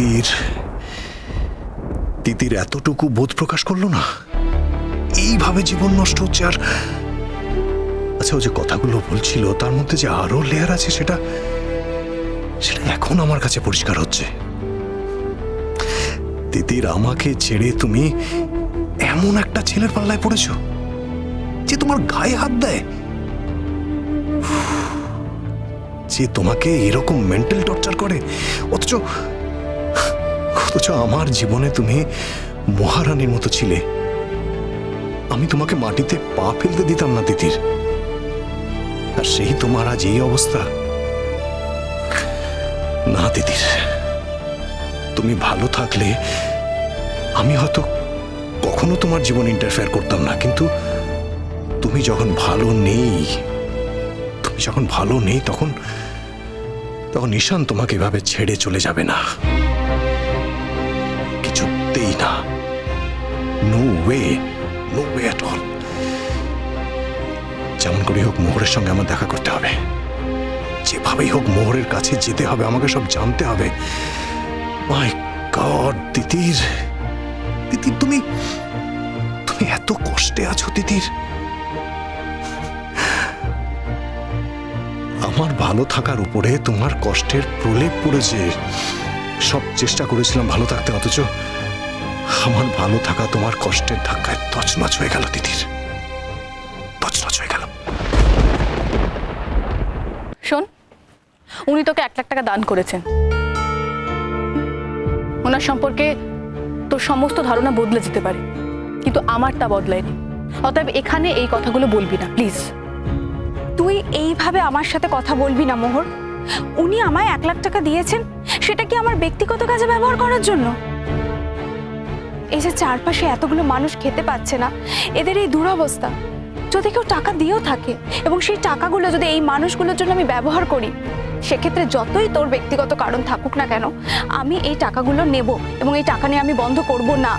তিতির তিতির এতটুকু বোধ প্রকাশ করল না? এইভাবে জীবন নষ্ট হচ্ছে আর আচ্ছা ও যে কথাগুলো বলছিল, তার মধ্যে যে আরও লেয়ার আছে সেটা সেটা এখন আমার কাছে পরিষ্কার হচ্ছে। তিতির, আমাকে ছেড়ে তুমি এমন একটা ছেলের পাল্লায় পড়েছো যে তোমার গায়ে হাত দেয়। যে তোমাকে এরকম মেন্টাল টর্চার করে। অথচ অথচ আমার জীবনে তুমি মহারানীর মতো ছিলে। আমি তোমাকে মাটিতে পা ফেলতে দিতাম না দিদির আর সেই তোমার আজ এই অবস্থা। না দিদির তুমি ভালো থাকলে আমি হয়তো কখনো তোমার জীবন ইন্টারফেয়ার করতাম না, কিন্তু তুমি যখন ভালো নেই, তুমি যখন ভালো নেই, তখন তখন ঈশান তোমাকে এভাবে ছেড়ে চলে যাবে না। Way no way at all যেমন করে হোক মোহরের সঙ্গে আমার দেখা করতে হবে। যেভাবেই হোক মোহরের কাছে যেতে হবে, আমাকে সব জানতে হবে। মাই গড তিতির তিতির, তুমি তুমি এত কষ্টে আছো, তিতির। আমার ভালো থাকার উপরে তোমার কষ্টের প্রলেপ পড়েছে। সব চেষ্টা করেছিলাম ভালো থাকতে, অথচ আমার ভালো থাকা তোমার কষ্টের ধাক্কায় তছনছ হয়ে গেল তিতির তছনছ হয়ে গেল। শোন উনি তোকে এক লাখ টাকা দান করেছেন। ওনার সম্পর্কে তোর সমস্ত ধারণা বদলে যেতে পারে কিন্তু আমার তা বদলায়নি। অতএব এখানে এই কথাগুলো বলবি না প্লিজ। তুই এইভাবে আমার সাথে কথা বলবি না মোহর। উনি আমায় এক লাখ টাকা দিয়েছেন সেটা কি আমার ব্যক্তিগত কাজে ব্যবহার করার জন্য? এই যে চারপাশে এতগুলো মানুষ খেতে পাচ্ছে না। এদের এই দুরবস্থা। যদি কেউ টাকা দিয়েও থাকে এবং সেই টাকাগুলো যদি এই মানুষগুলোর জন্য আমি ব্যবহার করি, সেক্ষেত্রে যতই তোর ব্যক্তিগত কারণ থাকুক না কেন, আমি এই টাকাগুলো নেব এবং এই টাকা নিয়ে আমি বন্ধ করব না।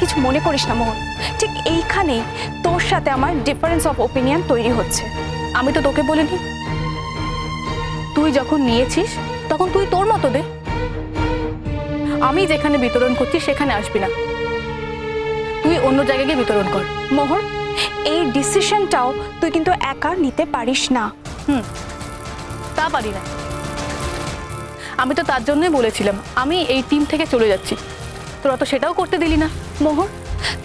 কিছু মনে করিস না মোহন। ঠিক এইখানেই তোর সাথে আমার ডিফারেন্স অফ ওপিনিয়ন তৈরি হচ্ছে। আমি তো তোকে বলিনি। তুই যখন নিয়েছিস, তখন তুই তোর মতো দে। আমি যেখানে বিতরণ করছি, সেখানে আসবি না। তুই অন্য জায়গায় গিয়ে বিতরণ কর। মোহর, এই ডিসিশনটাও তুই কিন্তু একা নিতে পারিস না। হুম, তা পারি না। আমি তো তার জন্যই বলেছিলাম, আমি এই টিম থেকে চলে যাচ্ছি। তোরা তো সেটাও করতে দিলি না। মোহর,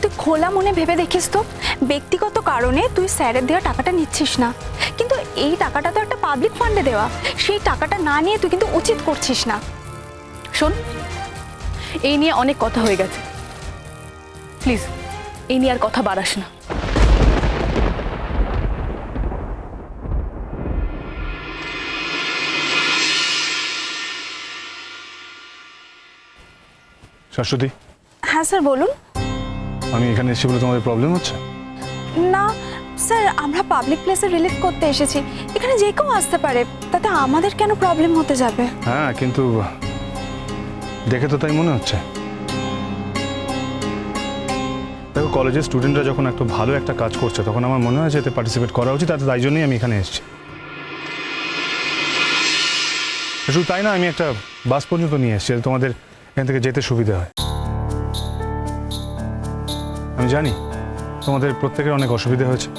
তুই খোলা মনে ভেবে দেখিস তো, ব্যক্তিগত কারণে তুই স্যারের দেওয়া টাকাটা নিচ্ছিস না। কিন্তু এই টাকাটা তো একটা পাবলিক ফান্ডে দেওয়া। সেই টাকাটা না নিয়ে তুই কিন্তু উচিত করছিস না। শোন এই নিয়ে অনেক কথা হয়ে গেছে। প্লিজ এই নিয়ে আর কথা বাড়াস না। শাশ্বতী? হ্যাঁ স্যার বলুন। আমি এখানে এসেছি বলে তোমাদের প্রবলেম হচ্ছে? না স্যার আমরা পাবলিক প্লেসে রিলিফ করতে এসেছি। এখানে যে কেউ আসতে পারে তাতে আমাদের কেন প্রবলেম হতে যাবে? হ্যাঁ কিন্তু দেখে তো তাই মনে হচ্ছে। দেখো কলেজের স্টুডেন্টরা যখন একটা ভালো একটা কাজ করছে, তখন আমার মনে হয় যে এতে পার্টিসিপেট করা উচিত, তাতে তাই জন্যই আমি এখানে এসেছি। শুধু তাই না, আমি একটা বাস পর্যন্ত নিয়ে এসেছি তোমাদের এখান থেকে যেতে সুবিধা হয়। আমি জানি, তোমাদের প্রত্যেকের অনেক অসুবিধা হয়েছে।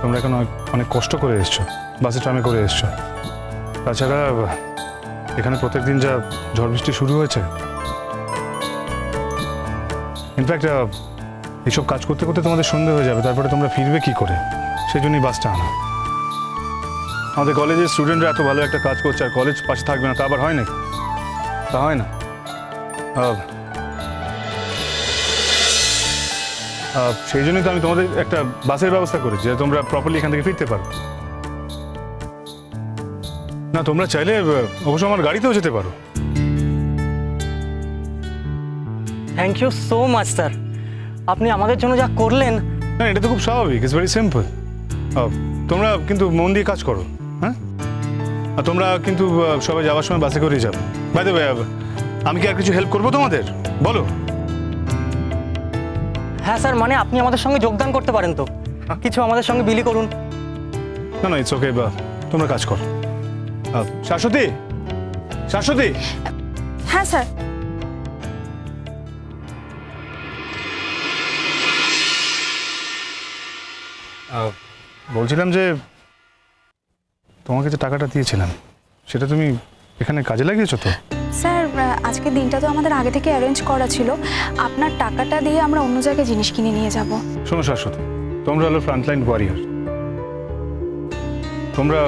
তোমরা এখন অনেক কষ্ট করে এসছো, বাসে ট্রামে করে এসছো। তাছাড়া এখানে প্রত্যেকদিন যা ঝড় বৃষ্টি শুরু হয়েছে ইনফ্যাক্ট এইসব কাজ করতে করতে তোমাদের সন্ধে হয়ে যাবে, তারপরে তোমরা ফিরবে কি করে? সেই জন্যই বাসটা আনা। আমাদের কলেজের স্টুডেন্টরা এত ভালো একটা কাজ করছে, আর কলেজ পাশে থাকবে না, তা আবার হয় নাকি? তা হয় না। সেই জন্যই তো আমি তোমাদের একটা বাসের ব্যবস্থা করেছি যাতে তোমরা প্রপারলি এখান থেকে ফিরতে পারো। না তোমরা চাইলে অবশ্য আমার গাড়িতেও যেতে পারো। Thank you so much sir আপনি আমাদের জন্য যা করলেন না এটা তো খুব স্বাভাবিক ইটস ভেরি সিম্পল তোমরা কিন্তু মন দিয়ে কাজ করো হ্যাঁ? আর তোমরা কিন্তু সবাই যাওয়ার সময় বাসে করেই যাবে। বাই দ্য আমি কি আর কিছু হেল্প করব তোমাদের? বলো। হ্যাঁ স্যার মানে আপনি আমাদের সঙ্গে যোগদান করতে পারেন তো। কিছু আমাদের সঙ্গে বিলি করুন। না না ইটস ওকে বা তোমরা কাজ করো। শাশ্বতী? শাশ্বতী? হ্যাঁ স্যার। বলছিলাম যে তোমাকে যে টাকাটা দিয়েছিলাম সেটা তুমি এখানে কাজে লাগিয়েছো তো? স্যার আজকে দিনটা তো আমাদের আগে থেকে অ্যারেঞ্জ করা ছিল। আপনার টাকাটা দিয়ে আমরা অন্য জায়গায় জিনিস কিনে নিয়ে যাব। শোনো শাশ্বতী তোমরা হলো ফ্রন্টলাইন ওয়ারিয়ার তোমরা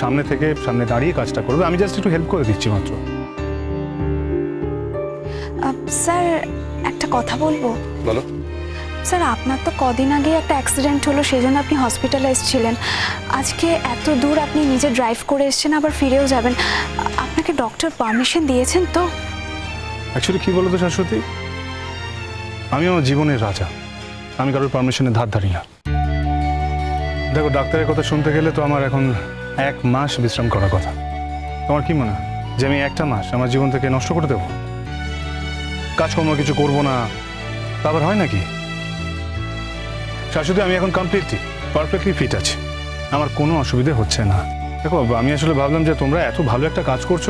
সামনে থেকে সামনে দাঁড়িয়ে কাজটা করবে। আমি জাস্ট একটু হেল্প করে দিচ্ছি মাত্র। স্যার একটা কথা বলব? বলো। স্যার আপনার তো কদিন আগে একটা অ্যাক্সিডেন্ট হলো সেই জন্য আপনি হসপিটালাইজ ছিলেন। আজকে এত দূর আপনি নিজে ড্রাইভ করে এসেছেন আবার ফিরেও যাবেন। আপনাকে ডক্টর পারমিশন দিয়েছেন তো? অ্যাকচুয়ালি কী বলো তো শাশ্বতী? আমি আমার জীবনের রাজা। আমি কারোর পারমিশনের ধার ধারি না। দেখো ডাক্তারের কথা শুনতে গেলে তো আমার এখন এক মাস বিশ্রাম করার কথা। তোমার কি মনে হয় যে আমি একটা মাস আমার জীবন থেকে নষ্ট করে দেবো? কাজকর্ম কিছু করব না, তা আবার হয় নাকি? শাশ্বতী আমি এখন কমপ্লিটলি পারফেক্টলি ফিট আছি। আমার কোনো অসুবিধে হচ্ছে না। দেখো, আমি আসলে ভাবলাম যে তোমরা এত ভালো একটা কাজ করছ।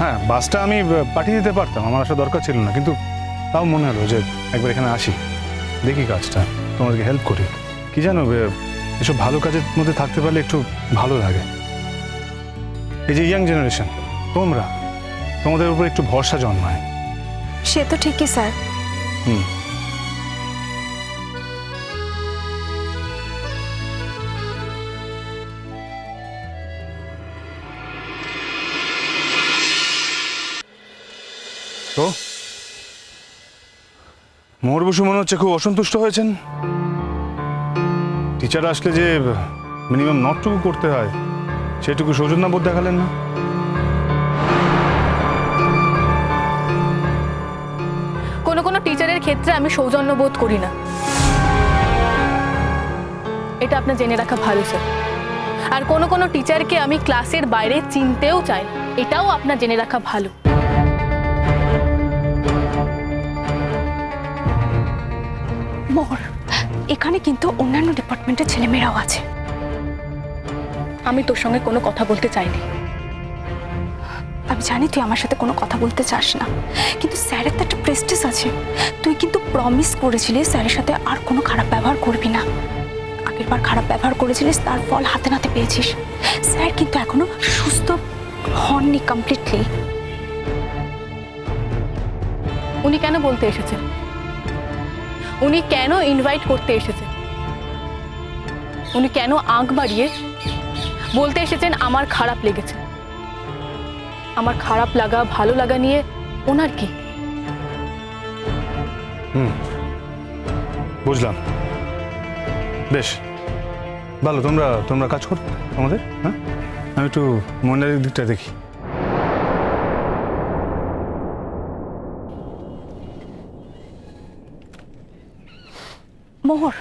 হ্যাঁ বাসটা আমি পাঠিয়ে দিতে পারতাম, আমার আসা দরকার ছিল না, কিন্তু তাও মনে হলো যে একবার এখানে আসি, দেখি কাজটা, তোমাদেরকে হেল্প করি। কি জানো এসব ভালো কাজের মধ্যে থাকতে পারলে একটু ভালো লাগে। এই যে ইয়াং জেনারেশন তোমরা তোমাদের উপর একটু ভরসা জন্মায়। সে তো ঠিকই স্যার। হুম। তো? মোহর বসু মনে হচ্ছে খুব অসন্তুষ্ট হয়েছেন। টিচার আসলে যে মিনিমাম নটটুকু করতে হয়, সেটুকু সৌজন্যবোধ দেখালেন না? কোনো কোনো টিচারের ক্ষেত্রে আমি সৌজন্য বোধ করি না। এটা আপনার জেনে রাখা ভালো স্যার আর কোনো কোনো টিচারকে আমি ক্লাসের বাইরে চিনতেও চাই এটাও আপনার জেনে রাখা ভালো। এখানে কিন্তু অন্যান্য ডিপার্টমেন্টের ছেলেমেয়েরাও আছে। আমি তোর সঙ্গে কোনো কথা বলতে চাইনি। আমি জানি তুই আমার সাথে কোনো কথা বলতে চাস না কিন্তু স্যারের তো একটা প্রেস্টিস আছে। তুই কিন্তু প্রমিস করেছিলিস স্যারের সাথে আর কোনো খারাপ ব্যবহার করবি না। আগের বার খারাপ ব্যবহার করেছিলিস তার ফল হাতে নাতে পেয়েছিস। স্যার কিন্তু এখনও সুস্থ হননি কমপ্লিটলি উনি কেন বলতে এসেছেন? উনি কেন ইনভাইট করতে এসেছেন? উনি কেন আঁক বাড়িয়ে বলতে এসেছেন আমার খারাপ লেগেছে। আমার খারাপ লাগা, ভালো লাগা নিয়ে ওনার কি? হুম, বুঝলাম। বেশ, ভালো, তোমরা তোমরা কাজ করো আমাদের হ্যাঁ? আমি একটু মনের দিকটা দেখি। মোহর,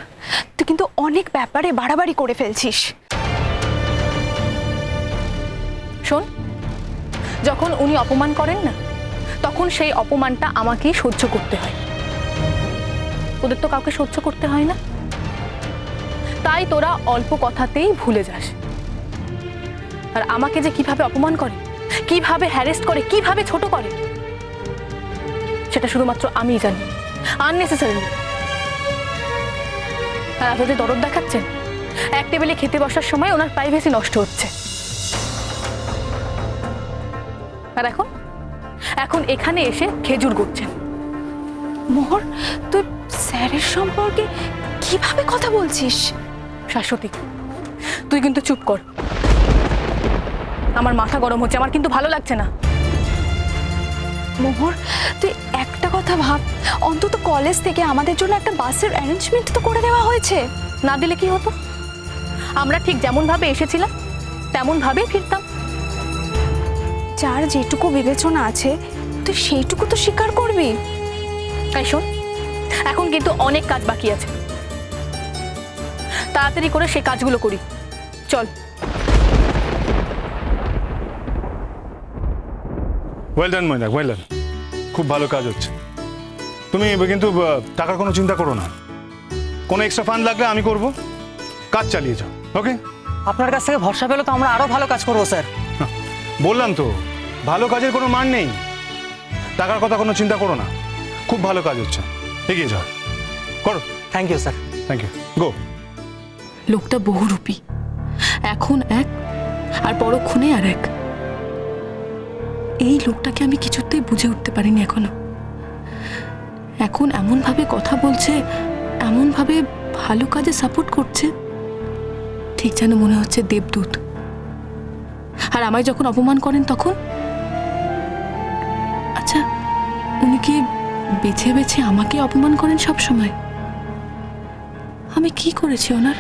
তুই কিন্তু অনেক ব্যাপারে বাড়াবাড়ি করে ফেলছিস। শোন, যখন উনি অপমান করেন না, তখন সেই অপমানটা আমাকেই সহ্য করতে হয়। ওদের তো কাউকে সহ্য করতে হয় না। তাই তোরা অল্প কথাতেই ভুলে যাস। আর আমাকে যে কীভাবে অপমান করে, কীভাবে হ্যারেস্ট করে, কীভাবে ছোট করে, সেটা শুধুমাত্র আমিই জানি। আননেসেসারি আর আপনারা দরদ দেখাচ্ছেন। এক টেবিলে খেতে বসার সময় ওনার প্রাইভেসি নষ্ট হচ্ছে। আর এখন? এখন এখানে এসে খেজুর করছেন মোহর তুই স্যারের সম্পর্কে কীভাবে কথা বলছিস? শাশ্বতী তুই কিন্তু চুপ কর। আমার মাথা গরম হচ্ছে আমার কিন্তু ভালো লাগছে না। মোহর তুই একটা কথা ভাব। অন্তত কলেজ থেকে আমাদের জন্য একটা বাসের অ্যারেঞ্জমেন্ট তো করে দেওয়া হয়েছে। না দিলে কি হতো? আমরা ঠিক যেমন ভাবে এসেছিলাম তেমন ভাবেই ফিরতাম। যার যেটুকু বিবেচনা আছে, তুই সেইটুকু তো স্বীকার করবি। তাই শোন, এখন কিন্তু অনেক কাজ বাকি আছে। তাড়াতাড়ি করে সেই কাজগুলো করি। চল। ওয়েল ডান ময়না ওয়েল ডান খুব ভালো কাজ হচ্ছে। তুমি কিন্তু টাকার কোনো চিন্তা করো না। কোনো এক্সট্রা ফান্ড লাগলে আমি করব। কাজ চালিয়ে যাও ওকে আপনার কাছ থেকে ভরসা পেলে তো আমরা আরও ভালো কাজ করব স্যার। বললাম তো ভালো কাজের কোনো মান নেই। টাকার কথা কোনো চিন্তা করো না। খুব ভালো কাজ হচ্ছে। এগিয়ে যাও। করো। Thank you sir thank you গো লোকটা বহুরূপী। এখন এক আর পরক্ষণে আর এক। এই লোকটাকে আমি কিছুতেই বুঝে উঠতে পারিনি এখনও। এখন এমনভাবে কথা বলছে, এমনভাবে ভালো কাজে সাপোর্ট করছে। ঠিক যেন মনে হচ্ছে দেবদূত। আর আমায় যখন অপমান করেন তখন? আচ্ছা উনি কি বেছে বেছে আমাকে অপমান করেন সব সময় আমি কি করেছি ওনার?